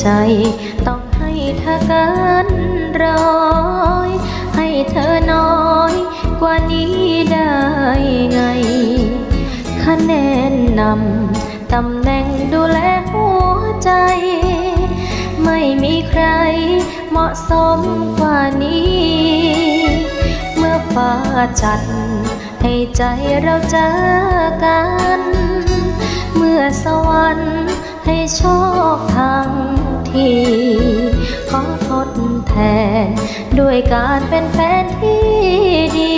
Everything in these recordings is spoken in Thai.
ใจ ต้องให้เธอเกินร้อยให้เธอน้อยกว่านี้ได้ไง คะแนนนำตำแหน่งดูแลหัวใจ ไม่มีใครเหมาะสมกว่านี้ เมื่อฟ้าจัดให้ใจเราเจอกัน เมื่อสวรรค์ให้โชค ด้วยการเป็นแฟนที่ดี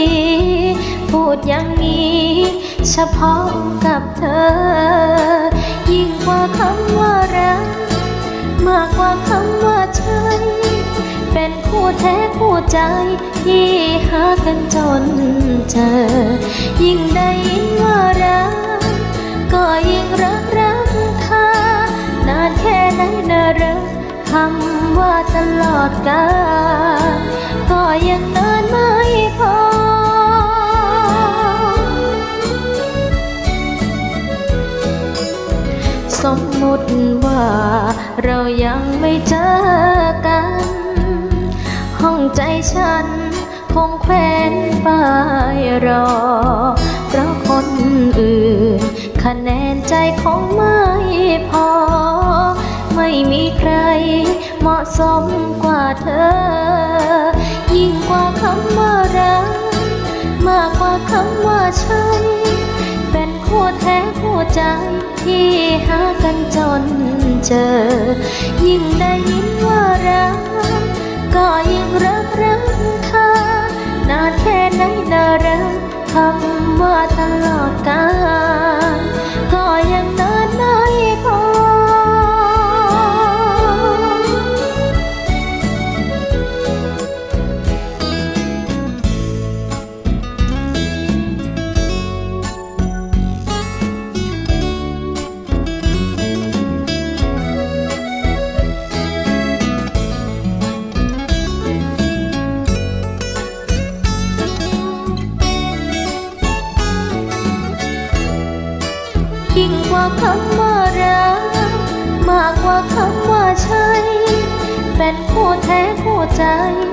พูดอย่างนี้ เฉพาะกับเธอ ยิ่งกว่าคำว่ารัก มากกว่าคำว่าใช่เป็นคู่แท้คู่ใจที่หากันจนเจอ ยิ่งได้ยินว่ารัก ก็ยิ่งรักรักเธอนานแค่ไหนนะรัก คำว่าตลอดกาลก็ยังนานไม่พอ สมมติว่าเรายังไม่เจอกัน ห้องใจฉันคงแขวนป้ายรอ เพราะคนอื่น คะแนนใจคงไม่พอ ม่มีใคร เหมาะสมกว่าเธอ ยิ่งกว่าคำว่ารัก มากกว่าคำว่าใช่เป็นคู่แท้คู่ใจที่หากันจนเจอ ยิ่งได้ยินว่ารัก ยิ่งกว่าคำว่ารักมากกว่าคำว่าใช่เป็นคู่แท้คู่ใจ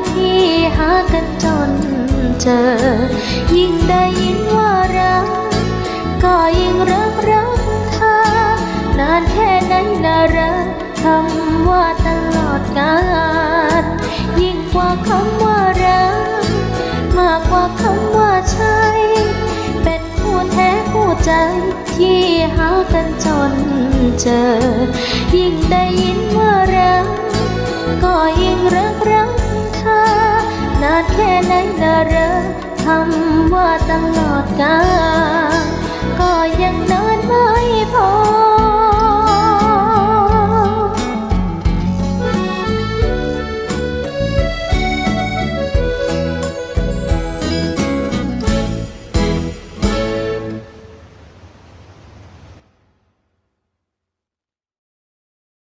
ที่หากันจนเจอ ยิ่งได้ยินว่ารัก ก็ยิ่งรักรักเธอนานแค่ไหนนะรักคำว่า หากันจนเจอ ยิ่งได้ยินว่ารัก ก็ยิ่งรักรักเธอนานแค่ไหนนะรักคำว่าตลอดกาล